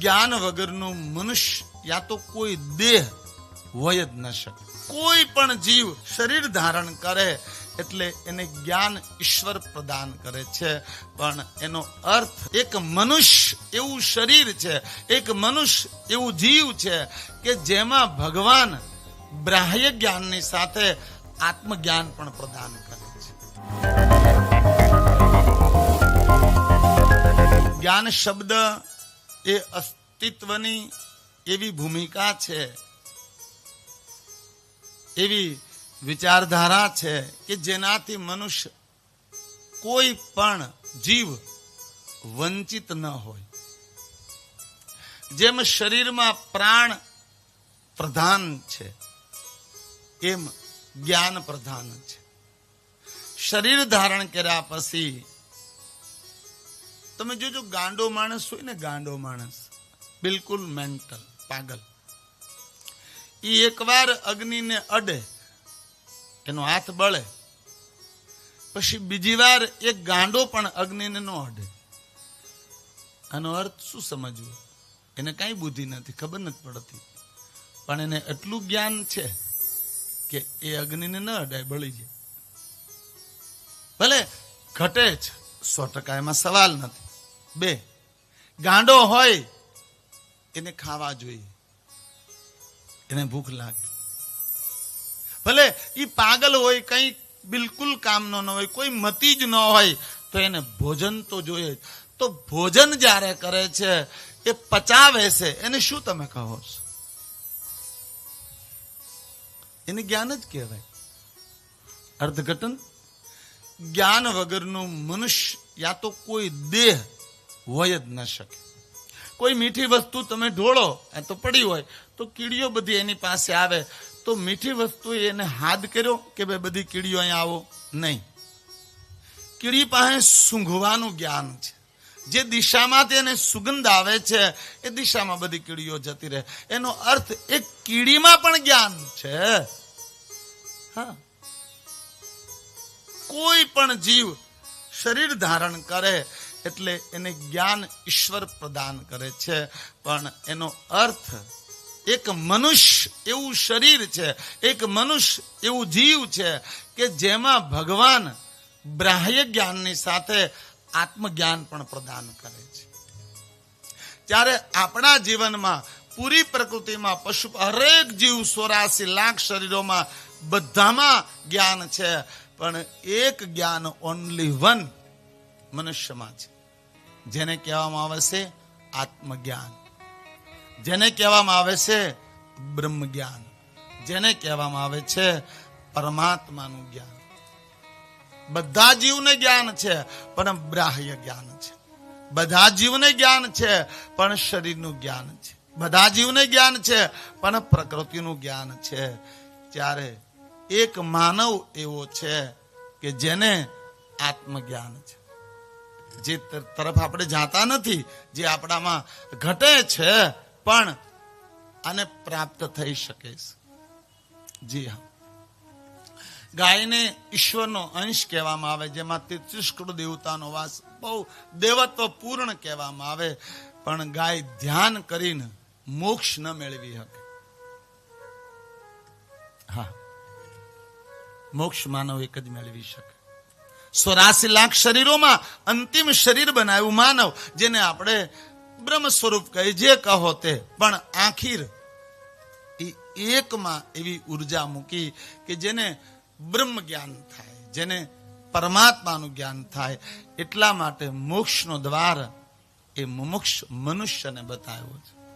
જ્ઞાન વગરનું મનુષ્ય યા તો કોઈ દેહ હોય જ ન શકે. કોઈ પણ જીવ શરીર ધારણ કરે એટલે એને જ્ઞાન ઈશ્વર પ્રદાન કરે છે. પણ એનો અર્થ એક મનુષ્ય એવું શરીર છે, એક મનુષ્ય એવું જીવ છે કે જેમાં ભગવાન બ્રાહ્ય જ્ઞાનની સાથે આત્મજ્ઞાન પણ પ્રદાન કરે છે. જ્ઞાન શબ્દ એ અસ્તિત્વની એવી ભૂમિકા છે, એવી વિચારધારા છે કે જેનાથી મનુષ્ય કોઈ પણ જીવ વંચિત ન હોય. જેમ શરીરમાં પ્રાણ પ્રધાન છે, એમ જ્ઞાન પ્રધાન છે. શરીર ધારણ કર્યા પછી તમે જોજો, ગાંડો માણસ હોય ને ગાંડો માણસ, બિલકુલ મેન્ટલ પાગલ. એ એકવાર અગ્નિને અડે, એનો હાથ બળે, પછી બીજી વાર એક ગાંડો પણ અગ્નિને ન અડે. આનો અર્થ શું સમજવું? એને કઈ બુદ્ધિ નથી, ખબર નથી પડતી. પણ એને એટલું જ્ઞાન છે કે એ અગ્નિને ન અડાય, બળી જાય. ભલે ઘટે જ, સો ટકા એમાં સવાલ નથી. બે. ગાંડો હોય, એને ખાવા જોઈએ. એને ભૂખ લાગે. ભલે એ પાગલ હોય, કંઈ બિલકુલ કામનો ન હોય, કોઈ મતી જ ન હોય, તો એને ભોજન તો જોઈએ તો ભોજન જ્યારે કરે છે, એ પચાવે છે. એને શું તમે કહો છો? એને જ્ઞાન જ કહેવાય. અર્થઘટન? જ્ઞાન વગરનું મનુષ્ય, યા તો કોઈ દેહ હોય જ ન શકે. કોઈ મીઠી વસ્તુ તમે ઢોળો, એ તો પડી હોય, તો કીડીઓ બધી એની પાસે આવે. તો મીઠી વસ્તુ એને હાથ કર્યો કે ભાઈ બધી કીડીઓ અહીંયા આવો? નહીં. કીડી પાસે સૂંઘવાનું જ્ઞાન છે. જે દિશામાં તેને સુગંધ આવે છે, એ દિશામાં બધી કીડીઓ જતી રહે. એનો અર્થ એ કીડીમાં પણ જ્ઞાન છે. હા. કોઈ પણ જીવ શરીર ધારણ કરે એટલે એને જ્ઞાન ઈશ્વર પ્રદાન કરે છે. પણ એનો અર્થ, એક મનુષ્ય એવું શરીર છે, એક મનુષ્ય એવું જીવ છે કે જેમાં ભગવાન બ્રાહ્ય જ્ઞાનની સાથે આત્મજ્ઞાન પણ પ્રદાન કરે છે. ત્યારે આપણા જીવનમાં પૂરી પ્રકૃતિમાં પશુ, હરેક જીવ સોરાસી લાખ શરીરોમાં બધામાં જ્ઞાન છે, પણ એક જ્ઞાન ઓનલી વન મનુષ્યમાં છે. જેને કહેવામાં આવે છે આત્મજ્ઞાન. જેને કહેવામાં આવે છે બ્રહ્મ જ્ઞાન જેને કહેવામાં આવે છે પરમાત્માનું જ્ઞાન. બધા જીવને જ્ઞાન છે, પણ બ્રાહ્ય જ્ઞાન છે. બધા જીવને જ્ઞાન છે, પણ શરીરનું જ્ઞાન છે. બધા જીવને જ્ઞાન છે, પણ પ્રકૃતિનું જ્ઞાન છે. ત્યારે એક માનવ એવો છે કે જેને આત્મજ્ઞાન છે. જે તરફ આપણે જાતા નથી, જે આપણામાં ઘટે છે, પણ આને પ્રાપ્ત થઈ શકે છે. જી હા. ગાયને ઈશ્વરનો અંશ કહેવામાં આવે, જેમાં તેત્રીસકૃત દેવતાનો વાસ બહુ દેવત્વ પૂર્ણ કહેવામાં આવે, પણ ગાય ધ્યાન કરીને મોક્ષ ન મેળવી શકે. હા. મોક્ષ માનવ એક જ મેળવી શકે. ચોરાસી લાખ શરીરોમાં અંતિમ શરીર બનાવ્યું માનવ, જેને આપણે બ્રહ્મ સ્વરૂપ કહી જે કહો તે. પણ આખીર એકમાં એવી ઊર્જા મૂકી કે જેને બ્રહ્મ જ્ઞાન થાય, જેને પરમાત્માનું જ્ઞાન થાય, એટલા માટે મોક્ષનો દ્વાર એ મુમુક્ષ મનુષ્યને બતાવ્યો છે.